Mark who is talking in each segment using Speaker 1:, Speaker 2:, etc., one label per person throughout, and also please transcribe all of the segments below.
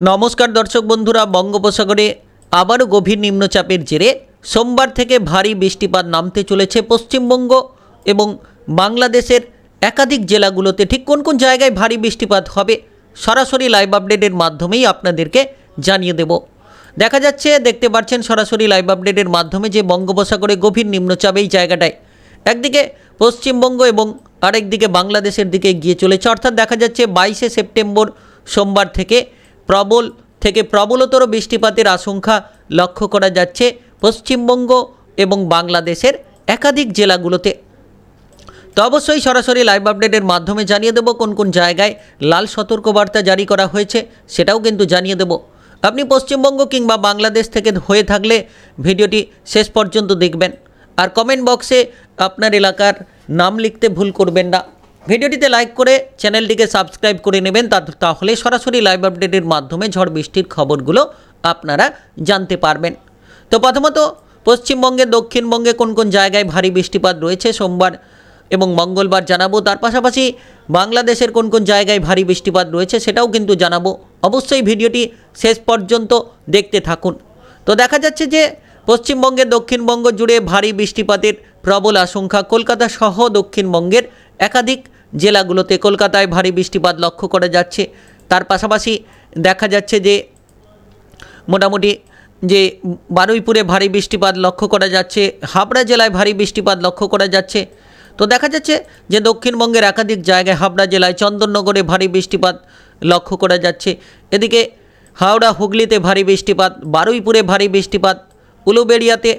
Speaker 1: নমস্কার দর্শক বন্ধুরা, বঙ্গোপসাগরে আবারও গভীর নিম্নচাপের জেরে সোমবার থেকে ভারী বৃষ্টিপাত নামতে চলেছে পশ্চিমবঙ্গ এবং বাংলাদেশের একাধিক জেলাগুলোতে ঠিক কোন কোন জায়গায় ভারী বৃষ্টিপাত হবে সরাসরি লাইভ আপডেটের মাধ্যমেই আপনাদেরকে জানিয়ে দেব। দেখা যাচ্ছে, দেখতে পাচ্ছেন সরাসরি লাইভ আপডেটের মাধ্যমে যে বঙ্গোপসাগরে গভীর নিম্নচাপ এই জায়গাটায় একদিকে পশ্চিমবঙ্গ এবং আরেকদিকে বাংলাদেশের দিকে গিয়ে চলেছে। অর্থাৎ দেখা যাচ্ছে বাইশে সেপ্টেম্বর সোমবার থেকে প্রবল থেকে প্রবলতর বৃষ্টিপাতের আশঙ্কা লক্ষ্য করা যাচ্ছে পশ্চিমবঙ্গ এবং বাংলাদেশের একাধিক জেলাগুলোতে। তো অবশ্যই সরাসরি লাইভ আপডেটের মাধ্যমে জানিয়ে দেবো কোন কোন জায়গায় লাল সতর্কবার্তা জারি করা হয়েছে, সেটাও কিন্তু জানিয়ে দেবো। আপনি পশ্চিমবঙ্গ কিংবা বাংলাদেশ থেকে হয়ে থাকলে ভিডিওটি শেষ পর্যন্ত দেখবেন। আর কমেন্ট বক্সে আপনার এলাকার নাম লিখতে ভুল করবেন না। ভিডিওটিতে লাইক করে চ্যানেলটিকে সাবস্ক্রাইব করে নেবেন, তা- তাহলে সরাসরি লাইভ আপডেটের মাধ্যমে ঝড় বৃষ্টির খবরগুলো আপনারা জানতে পারবেন। তো প্রথমত, পশ্চিমবঙ্গে, দক্ষিণবঙ্গে কোন কোন জায়গায় ভারী বৃষ্টিপাত রয়েছে? সোমবার এবং মঙ্গলবার জানাব। তার পাশাপাশি বাংলাদেশের কোন কোন জায়গায় ভারী বৃষ্টিপাত রয়েছে সেটাও কিন্তু জানাব। অবশ্যই ভিডিওটি শেষ পর্যন্ত দেখতে থাকুন। তো দেখা যাচ্ছে যে, পশ্চিমবঙ্গে, দক্ষিণবঙ্গ জুড়ে ভারী বৃষ্টিপাতের প্রবল আশঙ্কা। কলকাতা সহ দক্ষিণবঙ্গের একাধিক জেলাগুলোতে কলকাতায় ভারী বৃষ্টিপাত লক্ষ্য করা যাচ্ছে। তার পাশাপাশি দেখা যাচ্ছে যে মোটামুটি যে বারুইপুরে ভারী বৃষ্টিপাত লক্ষ্য করা যাচ্ছে, হাবড়া জেলায় ভারী বৃষ্টিপাত লক্ষ্য করা যাচ্ছে। তো দেখা যাচ্ছে যে দক্ষিণবঙ্গের একাধিক জায়গায় হাবড়া জেলায় চন্দননগরে ভারী বৃষ্টিপাত লক্ষ্য করা যাচ্ছে। এদিকে হাওড়া, হুগলিতে ভারী বৃষ্টিপাত, বারুইপুরে ভারী বৃষ্টিপাত, উলুবেড়িয়াতে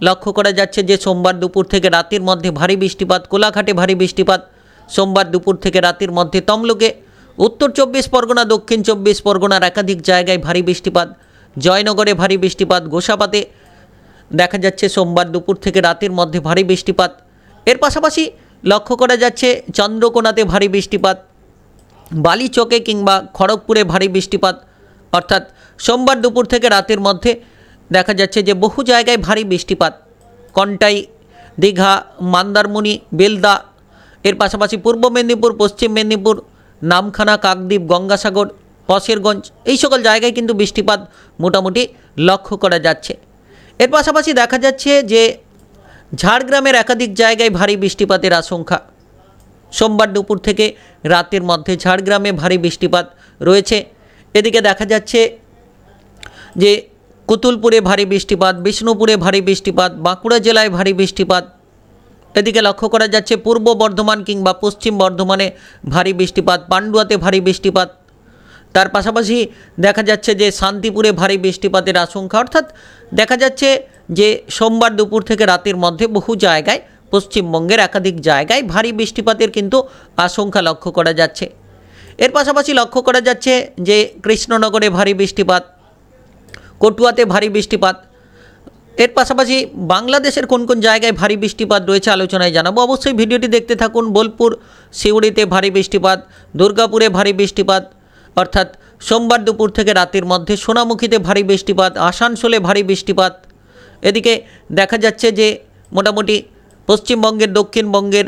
Speaker 1: লক্ষ্য করা যাচ্ছে যে সোমবার দুপুর থেকে রাতের মধ্যে ভারী বৃষ্টিপাত, কোলাঘাটে ভারী বৃষ্টিপাত সোমবার দুপুর থেকে রাতের মধ্যে তমলুকে। উত্তর চব্বিশ পরগনা, দক্ষিণ চব্বিশ পরগনার একাধিক জায়গায় ভারী বৃষ্টিপাত। জয়নগরে ভারী বৃষ্টিপাত গোসাপাতে দেখা যাচ্ছে সোমবার দুপুর থেকে রাতের মধ্যে ভারী বৃষ্টিপাত। এর পাশাপাশি লক্ষ্য করা যাচ্ছে চন্দ্রকোনাতে ভারী বৃষ্টিপাত, বালিচকে কিংবা খড়গপুরে ভারী বৃষ্টিপাত। অর্থাৎ সোমবার দুপুর থেকে রাতের মধ্যে দেখা যাচ্ছে যে বহু জায়গায় ভারী বৃষ্টিপাত। কন্টাই, দীঘা, মন্দারমণি, বেলদা এর পাশাপাশি পূর্ব মেদিনীপুর, পশ্চিম মেদিনীপুর, নামখানা, কাকদ্বীপ, গঙ্গাসাগর পশেরগঞ্জ এই সকল জায়গায় কিন্তু বৃষ্টিপাত মোটামুটি লক্ষ্য করা যাচ্ছে। এর পাশাপাশি দেখা যাচ্ছে যে ঝাড়গ্রামের একাধিক জায়গায় ভারী বৃষ্টিপাতের আশঙ্কা। সোমবার দুপুর থেকে রাতের মধ্যে ঝাড়গ্রামে ভারী বৃষ্টিপাত রয়েছে। এদিকে দেখা যাচ্ছে যে কুতুলপুরে ভারী বৃষ্টিপাত, বিষ্ণুপুরে ভারী বৃষ্টিপাত, বাঁকুড়া জেলায় ভারী বৃষ্টিপাত এদিকে লক্ষ্য করা যাচ্ছে পূর্ব বর্ধমান কিংবা পশ্চিম বর্ধমানে ভারী বৃষ্টিপাত, পান্ডুয়াতে ভারী বৃষ্টিপাত। তার পাশাপাশি দেখা যাচ্ছে যে শান্তিপুরে ভারী বৃষ্টিপাতের আশঙ্কা। অর্থাৎ দেখা যাচ্ছে যে সোমবার দুপুর থেকে রাতের মধ্যে বহু জায়গায়, পশ্চিমবঙ্গের একাধিক জায়গায় ভারী বৃষ্টিপাতের কিন্তু আশঙ্কা লক্ষ্য করা যাচ্ছে। এর পাশাপাশি লক্ষ্য করা যাচ্ছে যে কৃষ্ণনগরে ভারী বৃষ্টিপাত, কটুয়াতে ভারী বৃষ্টিপাত এর পাশাপাশি বাংলাদেশের কোন কোন জায়গায় ভারী বৃষ্টিপাত রয়েছে আলোচনায় জানাব। অবশ্যই ভিডিওটি দেখতে থাকুন। বোলপুর, সিউড়িতে ভারী বৃষ্টিপাত, দুর্গাপুরে ভারী বৃষ্টিপাত, অর্থাৎ সোমবার দুপুর থেকে রাতের মধ্যে সোনামুখীতে ভারী বৃষ্টিপাত, আসানসোলে ভারী বৃষ্টিপাত। এদিকে দেখা যাচ্ছে যে মোটামুটি পশ্চিমবঙ্গের, দক্ষিণবঙ্গের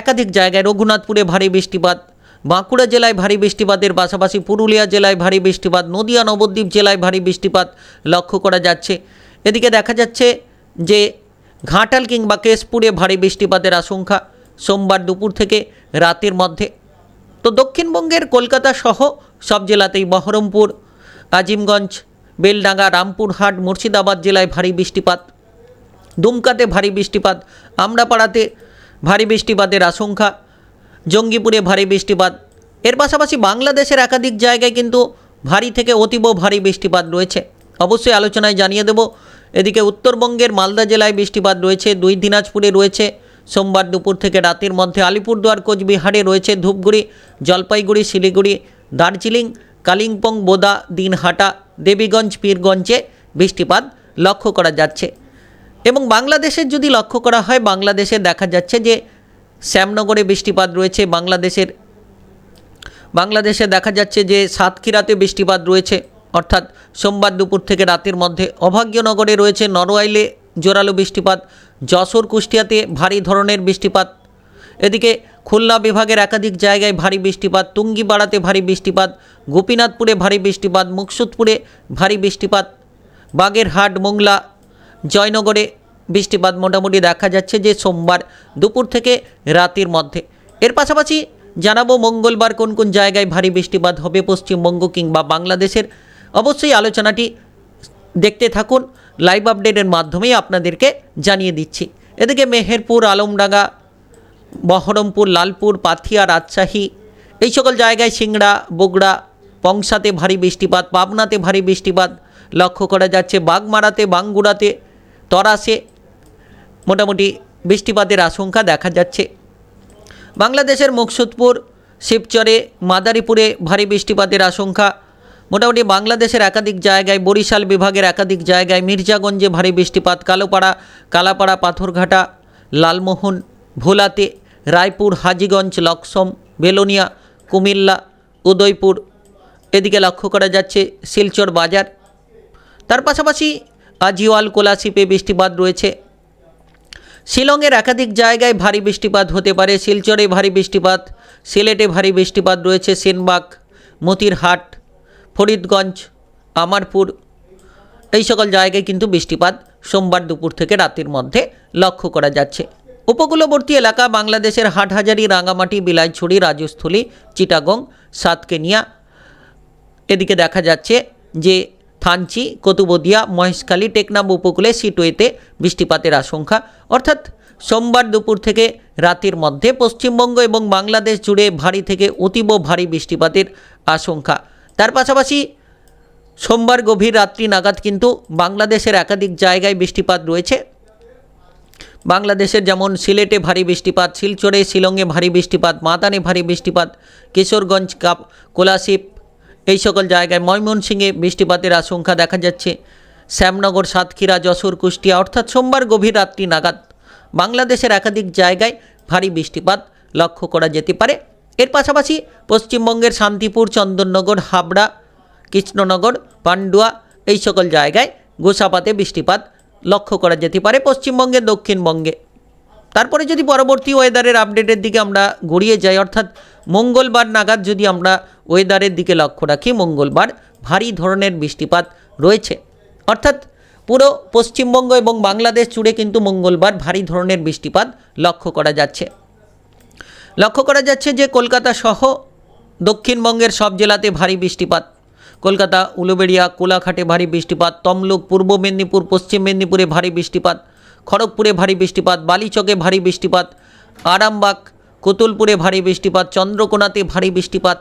Speaker 1: একাধিক জায়গায় রঘুনাথপুরে ভারী বৃষ্টিপাত, বাঁকুড়া জেলায় ভারী বৃষ্টিপাতের পাশাপাশি পুরুলিয়া জেলায় ভারী বৃষ্টিপাত, নদিয়া, নবদ্বীপ জেলায় ভারী বৃষ্টিপাত লক্ষ্য করা যাচ্ছে। এদিকে দেখা যাচ্ছে যে ঘাটাল কিংবা কেশপুরে ভারী বৃষ্টিপাতের আশঙ্কা সোমবার দুপুর থেকে রাতের মধ্যে। তো দক্ষিণবঙ্গের কলকাতা সহ সব জেলাতেই বহরমপুর, আজিমগঞ্জ, বেলডাঙ্গা, রামপুরহাট, মুর্শিদাবাদ জেলায় ভারী বৃষ্টিপাত। দুমকাতে ভারী বৃষ্টিপাত, আমরাপাড়াতে ভারী বৃষ্টিপাতের আশঙ্কা, জঙ্গিপুরে ভারী বৃষ্টিপাত। এর পাশাপাশি বাংলাদেশের একাধিক জায়গায় কিন্তু ভারী থেকে অতীব ভারী বৃষ্টিপাত রয়েছে। অবশ্যই আলোচনায় জানিয়ে দেব এদিকে উত্তরবঙ্গের মালদা জেলায় বৃষ্টিপাত রয়েছে, দুই দিনাজপুরে রয়েছে, সোমবার দুপুর থেকে রাতের মধ্যে আলিপুরদুয়ার, কোচবিহারে রয়েছে ধূপগুড়ি, জলপাইগুড়ি, শিলিগুড়ি, দার্জিলিং, কালিম্পং, বোদা, দিনহাটা, দেবীগঞ্জ, পীরগঞ্জে বৃষ্টিপাত লক্ষ্য করা যাচ্ছে। এবং বাংলাদেশের যদি লক্ষ্য করা হয়, বাংলাদেশে দেখা যাচ্ছে যে শ্যামনগরে বৃষ্টিপাত রয়েছে, বাংলাদেশের, বাংলাদেশে দেখা যাচ্ছে যে সাতক্ষীরাতে বৃষ্টিপাত রয়েছে। অর্থাৎ সোমবার দুপুর থেকে রাতের মধ্যে অভাগ্যনগরে রয়েছে নরওয়াইলে জোরালো বৃষ্টিপাত, যশোর কুষ্টিয়াতে ভারী ধরনের বৃষ্টিপাত, এদিকে খুলনা বিভাগের একাধিক জায়গায় ভারী বৃষ্টিপাত, তুঙ্গিপাড়াতে ভারী বৃষ্টিপাত, গোপীনাথপুরে ভারী বৃষ্টিপাত, মুকসুদপুরে ভারী বৃষ্টিপাত, বাগেরহাট, মোংলা, জয়নগরে বৃষ্টিপাত মোটামুটি দেখা যাচ্ছে যে সোমবার দুপুর থেকে রাতের মধ্যে। এর পাশাপাশি জানাব মঙ্গলবার কোন কোন জায়গায় ভারী বৃষ্টিপাত হবে, পশ্চিমবঙ্গ কিংবা বাংলাদেশের অবশ্যই আলোচনাটি দেখতে থাকুন। লাইভ আপডেটের মাধ্যমেই আপনাদেরকে জানিয়ে দিচ্ছি। এদিকে মেহেরপুর, আলমডাঙ্গা, বহরমপুর, লালপুর, পাথিয়া, রাজশাহী, এই সকল জায়গায় সিংড়া, বগুড়া, পংসাতে ভারী বৃষ্টিপাত, পাবনাতে ভারী বৃষ্টিপাত লক্ষ্য করা যাচ্ছে। বাগমারাতে, বাঙ্গুড়াতে, তরাসে মোটামুটি বৃষ্টিপাতের আশঙ্কা দেখা যাচ্ছে। বাংলাদেশের মুকসুদপুর, শিবচরে, মাদারীপুরে ভারী বৃষ্টিপাতের আশঙ্কা। মোটামুটি বাংলাদেশের একাধিক জায়গায়, বরিশাল বিভাগের একাধিক জায়গায় মির্জাগঞ্জে ভারী বৃষ্টিপাত, কালোপাড়া, কালাপাড়া, পাথরঘাটা, লালমোহন, ভোলাতে, রায়পুর, হাজিগঞ্জ, লক্সম, বেলোনিয়া, কুমিল্লা, উদয়পুর, এদিকে লক্ষ্য করা যাচ্ছে শিলচর বাজার। তার পাশাপাশি আজিওয়াল কোলাশিপে বৃষ্টিপাত রয়েছে। শিলংয়ের একাধিক জায়গায় ভারী বৃষ্টিপাত হতে পারে। শিলচরে ভারী বৃষ্টিপাত, সিলেটে ভারী বৃষ্টিপাত রয়েছে, সেনবাগ, মতিরহাট ফরিদগঞ্জ, আমারপুর। এই সকল জায়গায় কিন্তু বৃষ্টিপাত সোমবার দুপুর থেকে রাতের মধ্যে লক্ষ্য করা যাচ্ছে। উপকূলবর্তী এলাকা বাংলাদেশের হাটহাজারি, রাঙামাটি, বিলাইছড়ি, রাজস্থলী, চিটাগং, সাতকেনিয়া। এদিকে দেখা যাচ্ছে যে থানচি, কতুবদিয়া, মহেশখালী টেকনাম উপকূলে সিটওয়েতে বৃষ্টিপাতের আশঙ্কা। অর্থাৎ সোমবার দুপুর থেকে রাতের মধ্যে পশ্চিমবঙ্গ এবং বাংলাদেশ জুড়ে ভারী থেকে অতীব ভারী বৃষ্টিপাতের আশঙ্কা। তার পাশাপাশি সোমবার গভীর রাত্রি নাগাদ কিন্তু বাংলাদেশের একাধিক জায়গায় বৃষ্টিপাত রয়েছে। বাংলাদেশের যেমন সিলেটে ভারী বৃষ্টিপাত, শিলচরে, শিলংয়ে ভারী বৃষ্টিপাত মাতানে ভারী বৃষ্টিপাত, কিশোরগঞ্জ, কাপ, কোলাশিপ এই সকল জায়গায় ময়মনসিংহে বৃষ্টিপাতের আশঙ্কা দেখা যাচ্ছে। শ্যামনগর, সাতক্ষীরা, যশোর, কুষ্টিয়া অর্থাৎ সোমবার গভীর রাত্রি নাগাদ বাংলাদেশের একাধিক জায়গায় ভারী বৃষ্টিপাত লক্ষ্য করা যেতে পারে। এর পাশাপাশি পশ্চিমবঙ্গের শান্তিপুর, চন্দননগর, হাবড়া, কৃষ্ণনগর, পান্ডুয়া এই সকল জায়গায় গোসাপাতে বৃষ্টিপাত লক্ষ্য করা যেতে পারে পশ্চিমবঙ্গে দক্ষিণবঙ্গে। তারপরে যদি পরবর্তী ওয়েদারের আপডেটের দিকে আমরা গড়িয়ে যাই, অর্থাৎ মঙ্গলবার নাগাদ যদি আমরা ওয়েদারের দিকে লক্ষ্য রাখি, মঙ্গলবার ভারী ধরনের বৃষ্টিপাত রয়েছে। অর্থাৎ পুরো পশ্চিমবঙ্গ এবং বাংলাদেশ জুড়ে কিন্তু মঙ্গলবার ভারী ধরনের বৃষ্টিপাত লক্ষ্য করা যাচ্ছে। লক্ষ্য করা যাচ্ছে যে কলকাতা সহ দক্ষিণবঙ্গের সব জেলাতে ভারী বৃষ্টিপাত। কলকাতা, উলুবেড়িয়া, কোলাঘাটে ভারী বৃষ্টিপাত, তমলুক, পূর্ব মেদিনীপুর, পশ্চিম মেদিনীপুরে ভারী বৃষ্টিপাত, খড়গপুরে ভারী বৃষ্টিপাত, বালিচকে ভারী বৃষ্টিপাত, আরামবাগ, কুতুলপুরে ভারী বৃষ্টিপাত, চন্দ্রকোনাতে ভারী বৃষ্টিপাত,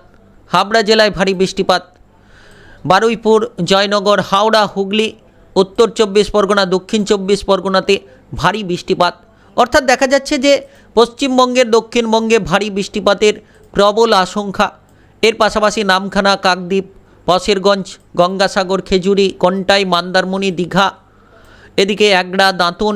Speaker 1: হাবড়া জেলায় ভারী বৃষ্টিপাত, বারুইপুর, জয়নগর, হাওড়া, হুগলি, উত্তর চব্বিশ পরগনা, দক্ষিণ চব্বিশ পরগনাতে ভারী বৃষ্টিপাত। অর্থাৎ দেখা যাচ্ছে যে পশ্চিমবঙ্গের দক্ষিণবঙ্গে ভারী বৃষ্টিপাতের প্রবল আশঙ্কা। এর পাশাপাশি নামখানা, কাকদ্বীপ পশেরগঞ্জ গঙ্গাসাগর, খেজুরি, কন্টাই, মান্দারমণি, দীঘা, এদিকে একড়া, দাঁতন,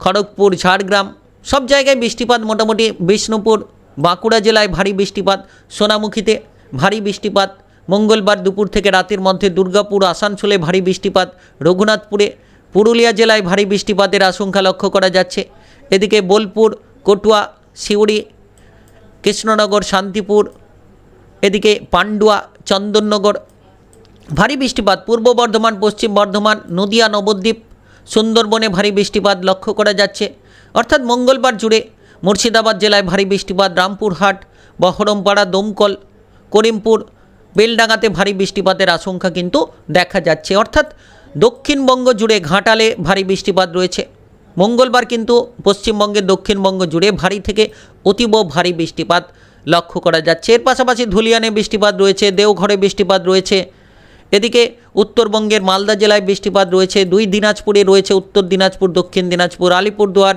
Speaker 1: খড়গপুর, ঝাড়গ্রাম, সব জায়গায় বৃষ্টিপাত মোটামুটি বিষ্ণুপুর, বাঁকুড়া জেলায় ভারী বৃষ্টিপাত, সোনামুখীতে ভারী বৃষ্টিপাত, মঙ্গলবার দুপুর থেকে রাতের মধ্যে দুর্গাপুর, আসানসোলে ভারী বৃষ্টিপাত, রঘুনাথপুরে, পুরুলিয়া জেলায় ভারী বৃষ্টিপাতের আশঙ্কা লক্ষ্য করা যাচ্ছে। এদিকে বোলপুর, কটুয়া, সিউড়ি, কৃষ্ণনগর, শান্তিপুর, এদিকে পান্ডুয়া, চন্দননগর, ভারী বৃষ্টিপাত, পূর্ব বর্ধমান, পশ্চিম বর্ধমান, নদিয়া, নবদ্বীপ, সুন্দরবনে ভারী বৃষ্টিপাত লক্ষ্য করা যাচ্ছে। অর্থাৎ মঙ্গলবার জুড়ে মুর্শিদাবাদ জেলায় ভারী বৃষ্টিপাত, রামপুরহাট, বহরমপাড়া, দমকল, করিমপুর, বেলডাঙ্গাতে ভারী বৃষ্টিপাতের আশঙ্কা কিন্তু দেখা যাচ্ছে। অর্থাৎ দক্ষিণবঙ্গ জুড়ে ঘাটালে ভারী বৃষ্টিপাত রয়েছে। মঙ্গলবার কিন্তু পশ্চিমবঙ্গের দক্ষিণবঙ্গ জুড়ে ভারী থেকে অতীব ভারী বৃষ্টিপাত লক্ষ্য করা যাচ্ছে। এর পাশাপাশি ধুলিয়ানে বৃষ্টিপাত রয়েছে, দেওঘরে বৃষ্টিপাত রয়েছে। এদিকে উত্তরবঙ্গের মালদা জেলায় বৃষ্টিপাত রয়েছে। দুই দিনাজপুরে রয়েছে উত্তর দিনাজপুর, দক্ষিণ দিনাজপুর, আলিপুরদুয়ার,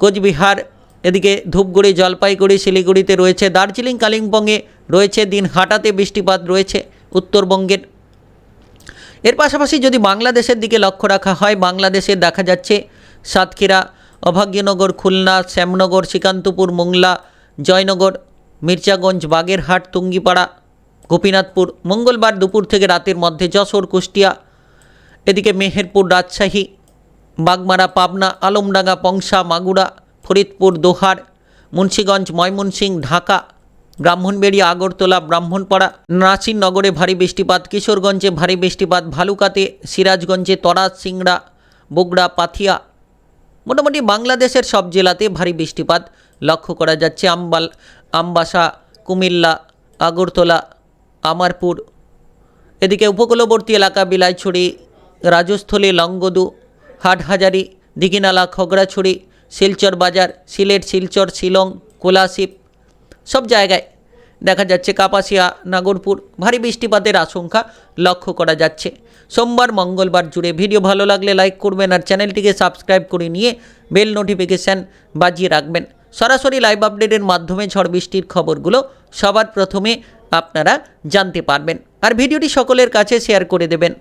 Speaker 1: কোচবিহার, এদিকে ধূপগুড়ি, জলপাইগুড়ি, শিলিগুড়িতে রয়েছে। দার্জিলিং, কালিম্পংয়ে রয়েছে দিন হাটাতে বৃষ্টিপাত রয়েছে উত্তরবঙ্গের। এর পাশাপাশি যদি বাংলাদেশের দিকে লক্ষ্য রাখা হয়, বাংলাদেশে দেখা যাচ্ছে সাতক্ষীরা, অভাগ্যনগর, খুলনা, শ্যামনগর, শ্রীকান্তপুর, মোংলা, জয়নগর, মির্জাগঞ্জ, বাগেরহাট, তুঙ্গিপাড়া, গোপীনাথপুর, মঙ্গলবার দুপুর থেকে রাতের মধ্যে যশোর, কুষ্টিয়া, এদিকে মেহেরপুর, রাজশাহী, বাগমারা, পাবনা, আলমডাঙ্গা, পংসা, মাগুরা, ফরিদপুর, দোহার, মুন্সীগঞ্জ, ময়মনসিংহ, ঢাকা, ব্রাহ্মণবেড়িয়া, আগরতলা, ব্রাহ্মণপাড়া নাসিরনগরে ভারী বৃষ্টিপাত, কিশোরগঞ্জে ভারী বৃষ্টিপাত, ভালুকাতে সিরাজগঞ্জে তরাজ, সিংড়া, বগুড়া, পাথিয়া মোটামুটি বাংলাদেশের সব জেলাতে ভারী বৃষ্টিপাত লক্ষ্য করা যাচ্ছে। আম্বাল, আমবাসা, কুমিল্লা, আগরতলা, আমারপুর। এদিকে উপকূলবর্তী এলাকা বিলাইছড়ি, রাজস্থলী, লংগদু, হাটহাজারি, দিঘিনালা, খগড়াছড়ি, শিলচর বাজার, সিলেট, শিলচর, শিলং কোলাশিপ সব জায়গায় দেখা যাচ্ছে কাপাসিয়া, নাগরপুর, ভারী বৃষ্টিপাতের আশঙ্কা লক্ষ্য করা যাচ্ছে। সোমবার, মঙ্গলবার জুড়ে ভিডিও ভালো লাগলে লাইক করবেন আর চ্যানেলটিকে সাবস্ক্রাইব করে নিয়ে বেল নোটিফিকেশান বাজিয়ে রাখবেন। সরাসরি লাইভ আপডেটের মাধ্যমে ঝড় বৃষ্টির খবরগুলো সবার প্রথমে আপনারা জানতে পারবেন। আর ভিডিওটি সকলের কাছে শেয়ার করে দেবেন।